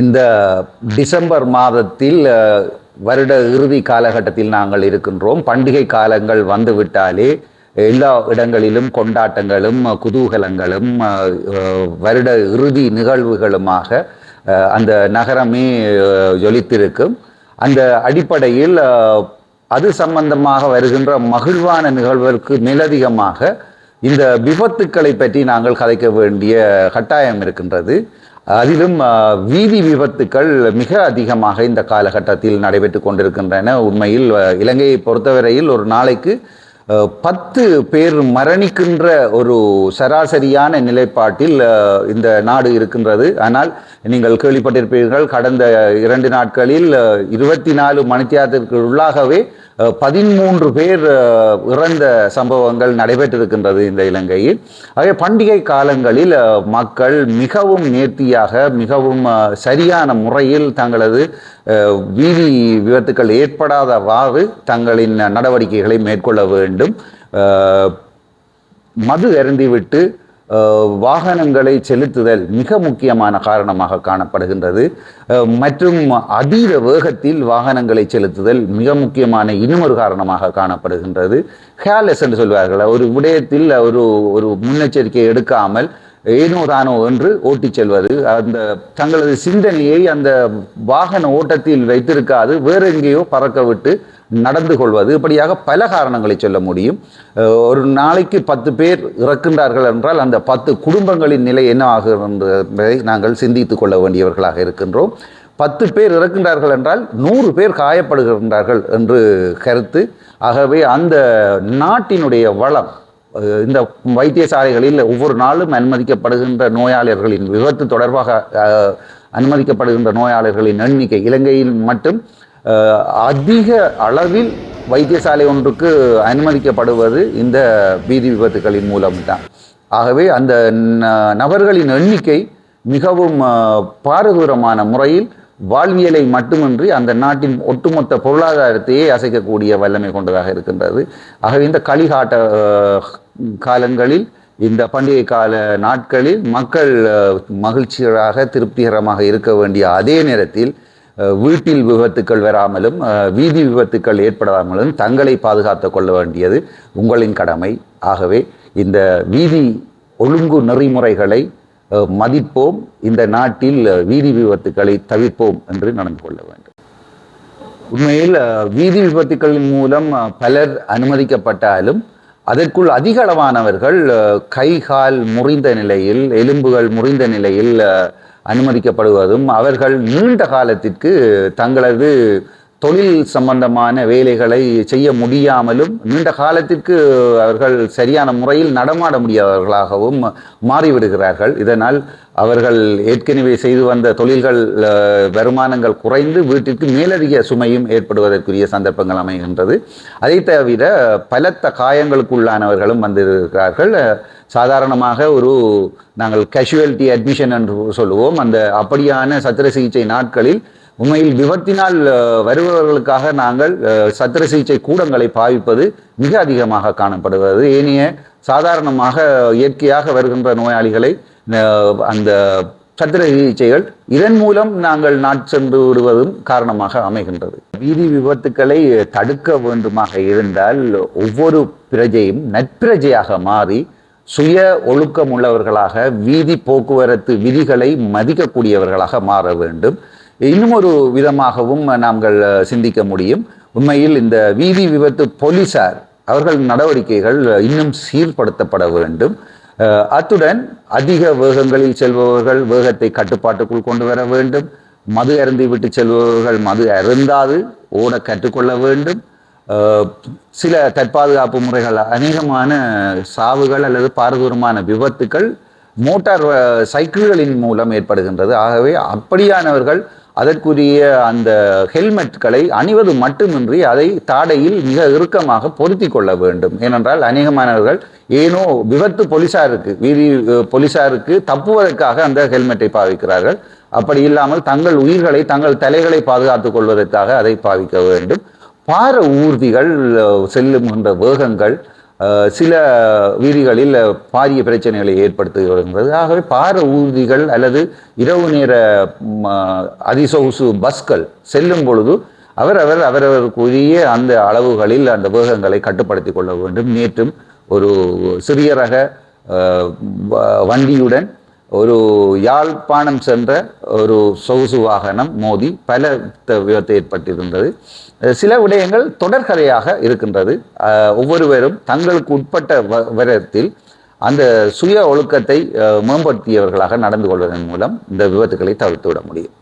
இந்த டிசம்பர் மாதத்தில் வருட இறுதி காலகட்டத்தில் நாங்கள் இருக்கின்றோம். பண்டிகை காலங்கள் வந்துவிட்டாலே எல்லா இடங்களிலும் கொண்டாட்டங்களும் குதூகலங்களும் வருட இறுதி நிகழ்வுகளுமாக அந்த நகரமே ஜொலித்திருக்கும். அந்த அடிப்படையில் அது சம்பந்தமாக வருகின்ற மகிழ்வான நிகழ்வுக்கு மேலதிகமாக இந்த விபத்துக்களை பற்றி நாங்கள் கதைக்க வேண்டிய கட்டாயம் இருக்கின்றது. அதிலும் வீதி விபத்துக்கள் மிக அதிகமாக இந்த காலகட்டத்தில் நடைபெற்று கொண்டிருக்கின்றன. உண்மையில் இலங்கையை பொறுத்தவரையில் ஒரு நாளைக்கு பத்து பேர் மரணிக்கின்ற ஒரு சராசரியான நிலைப்பாட்டில் இந்த நாடு இருக்கின்றது. ஆனால் நீங்கள் கேள்விப்பட்டிருப்பீர்கள் கடந்த இரண்டு நாட்களில் இருபத்தி நாலு மணித்தியாரத்திற்கு உள்ளாகவே பதிமூன்று பேர் இறந்த சம்பவங்கள் நடைபெற்றிருக்கின்றது இந்த இலங்கையில். ஆகவே பண்டிகை காலங்களில் மக்கள் மிகவும் நேர்த்தியாக மிகவும் சரியான முறையில் தங்களது வீதி விபத்துக்கள் ஏற்படாதவாறு தங்களின் நடவடிக்கைகளை மேற்கொள்ள வேண்டும். மது அருந்திவிட்டு வாகனங்களை செலுத்துதல் மிக முக்கியமான காரணமாக காணப்படுகின்றது. மற்றும் அதீத வேகத்தில் வாகனங்களை செலுத்துதல் மிக முக்கியமான இன்னொரு காரணமாக காணப்படுகின்றது. ஹேர்லெஸ் என்று சொல்வார்கள். ஒரு விடயத்தில் ஒரு ஒரு முன்னெச்சரிக்கை எடுக்காமல் ஏனோ தானோ என்று ஓட்டிச் செல்வது. அந்த தங்களது சிந்தனையை அந்த வாகன ஓட்டத்தில் வைத்திருக்காது வேற எங்கேயோ பறக்க விட்டு நடந்து கொள்வது. இப்படியாக பல காரணங்களை சொல்ல முடியும். ஒரு நாளைக்கு பத்து பேர் இறக்கின்றார்கள் என்றால் அந்த பத்து குடும்பங்களின் நிலை என்ன ஆகிறது என்பதை நாங்கள் சிந்தித்துக் கொள்ள வேண்டியவர்களாக இருக்கின்றோம். பத்து பேர் இறக்கின்றார்கள் என்றால் நூறு பேர் காயப்படுகின்றார்கள் என்று கருத்து. ஆகவே அந்த நாட்டினுடைய வளம் இந்த வைத்தியசாலைகளில் ஒவ்வொரு நாளும் அனுமதிக்கப்படுகின்ற நோயாளர்களின் விபத்து தொடர்பாக அனுமதிக்கப்படுகின்ற நோயாளர்களின் எண்ணிக்கை இலங்கையில் மட்டும் அதிக அளவில் வைத்தியசாலை ஒன்றுக்கு அனுமதிக்கப்படுவது இந்த வீதி விபத்துகளின் மூலம்தான். ஆகவே அந்த ந- நபர்களின் எண்ணிக்கை மிகவும் பாரதூரமான முறையில் வாழ்வியலை மட்டுமின்றி அந்த நாட்டின் ஒட்டுமொத்த பொருளாதாரத்தையே அசைக்கக்கூடிய வல்லமை கொண்டதாக இருக்கின்றது. ஆகவே இந்த களிகாட்ட காலங்களில் இந்த பண்டிகை கால நாட்களில் மக்கள் அஹ், மகிழ்ச்சிகராக திருப்திகரமாக இருக்க வேண்டிய அதே நேரத்தில் வீட்டில் விபத்துக்கள் வராமலும் வீதி விபத்துக்கள் ஏற்படாமலும் தங்களை பாதுகாத்து கொள்ள வேண்டியது உங்களின் கடமை. ஆகவே இந்த வீதி ஒழுங்கு நெறிமுறைகளை மதிப்போம். இந்த நாட்டில் வீதி விபத்துக்களை தவிர்ப்போம் என்று நடந்து கொள்ள வேண்டும். உண்மையில் அஹ், வீதி விபத்துக்களின் மூலம் பலர் அனுமதிக்கப்பட்டாலும் அதற்குள் அதிக அளவானவர்கள் அஹ், கை கால் முறிந்த நிலையில் எலும்புகள் முறிந்த நிலையில் அஹ், அனுமதிக்கப்படுவதும் அவர்கள் நீண்ட காலத்திற்கு தங்களது தொழில் சம்பந்தமான வேலைகளை செய்ய முடியாமலும் நீண்ட காலத்திற்கு அவர்கள் சரியான முறையில் நடமாட முடியாதவர்களாகவும் மாறிவிடுகிறார்கள். இதனால் அவர்கள் ஏற்கனவே செய்து வந்த தொழில்கள் வருமானங்கள் குறைந்து வீட்டிற்கு மேலதிக சுமையும் ஏற்படுவதற்குரிய சந்தர்ப்பங்கள் அமைகின்றது. அதை தவிர பலத்த காயங்களுக்குள்ளானவர்களும் வந்திருக்கிறார்கள். சாதாரணமாக ஒரு நாங்கள் கேஷுவலிட்டி அட்மிஷன் என்று சொல்லுவோம். அந்த அப்படியான சத்திர சிகிச்சை நாட்களில் உண்மையில் விபத்தினால் வருபவர்களுக்காக நாங்கள் சத்திர சிகிச்சை கூடங்களை பாவிப்பது மிக அதிகமாக காணப்படுவது ஏனைய சாதாரணமாக இயற்கையாக வருகின்ற நோயாளிகளை அந்த சத்திர சிகிச்சைகள் இதன் மூலம் நாங்கள் நாட்சென்று விடுவதும் காரணமாக அமைகின்றது. வீதி விபத்துக்களை தடுக்க வேண்டுமாக இருந்தால் ஒவ்வொரு பிரஜையும் நற்பிரஜையாக மாறி சுய ஒழுக்கம் உள்ளவர்களாக வீதி போக்குவரத்து விதிகளை மதிக்கக்கூடியவர்களாக மாற வேண்டும். இன்னும் ஒரு விதமாகவும் நாங்கள் சிந்திக்க முடியும். உண்மையில் இந்த வீதி விபத்து போலீசார் அவர்கள் நடவடிக்கைகள் இன்னும் சீர்படுத்தப்பட வேண்டும். அத்துடன் அதிக வேகங்களில் செல்பவர்கள் வேகத்தை கட்டுப்பாட்டுக்குள் கொண்டு வர வேண்டும். மது அருந்தி விட்டு செல்பவர்கள் மது அருந்தாது ஓட கற்றுக்கொள்ள வேண்டும். சில தற்பாதுகாப்பு முறைகள் அநேகமான சாவுகள் அல்லது பாரதூரமான விபத்துக்கள் மோட்டார் சைக்கிள்களின் மூலம் ஏற்படுகின்றது. ஆகவே அப்படியானவர்கள் அதற்குரிய அந்த ஹெல்மெட்களை அணிவது மட்டுமின்றி அதை தாடையில் மிக இறுக்கமாக பொருத்தி கொள்ள வேண்டும். ஏனென்றால் அநேகமானவர்கள் ஏனோ விபத்து போலீசாருக்கு வீதி போலீசாருக்கு தப்புவதற்காக அந்த ஹெல்மெட்டை பாவிக்கிறார்கள். அப்படி இல்லாமல் தங்கள் உயிர்களை தங்கள் தலைகளை பாதுகாத்துக் கொள்வதற்காக அதை பாவிக்க வேண்டும். பார ஊர்திகள் செல்லுகின்ற வேகங்கள் சில வீதிகளில் பாரிய பிரச்சனைகளை ஏற்படுத்துகிறது. ஆகவே பார ஊர்திகள் அல்லது இரவு நேர அதிசொகுசு பஸ்கள் செல்லும் பொழுது அவரவர் அவரவருக்குரிய அந்த அளவுகளில் அந்த வேகங்களை கட்டுப்படுத்தி கொள்ள வேண்டும். நேற்றும் ஒரு சிறிய ரக வ- வண்டியுடன் ஒரு யாழ்ப்பாணம் சென்ற ஒரு சொகுசு வாகனம் மோதி பல விபத்து ஏற்பட்டிருந்தது. சில விடயங்கள் தொடர்கதையாக இருக்கின்றது. ஒவ்வொருவரும் தங்களுக்கு உட்பட்ட வ- விதத்தில் அந்த சுய ஒழுக்கத்தை மேம்படுத்தியவர்களாக நடந்து கொள்வதன் மூலம் இந்த விபத்துக்களை தவிர்த்து விட முடியும்.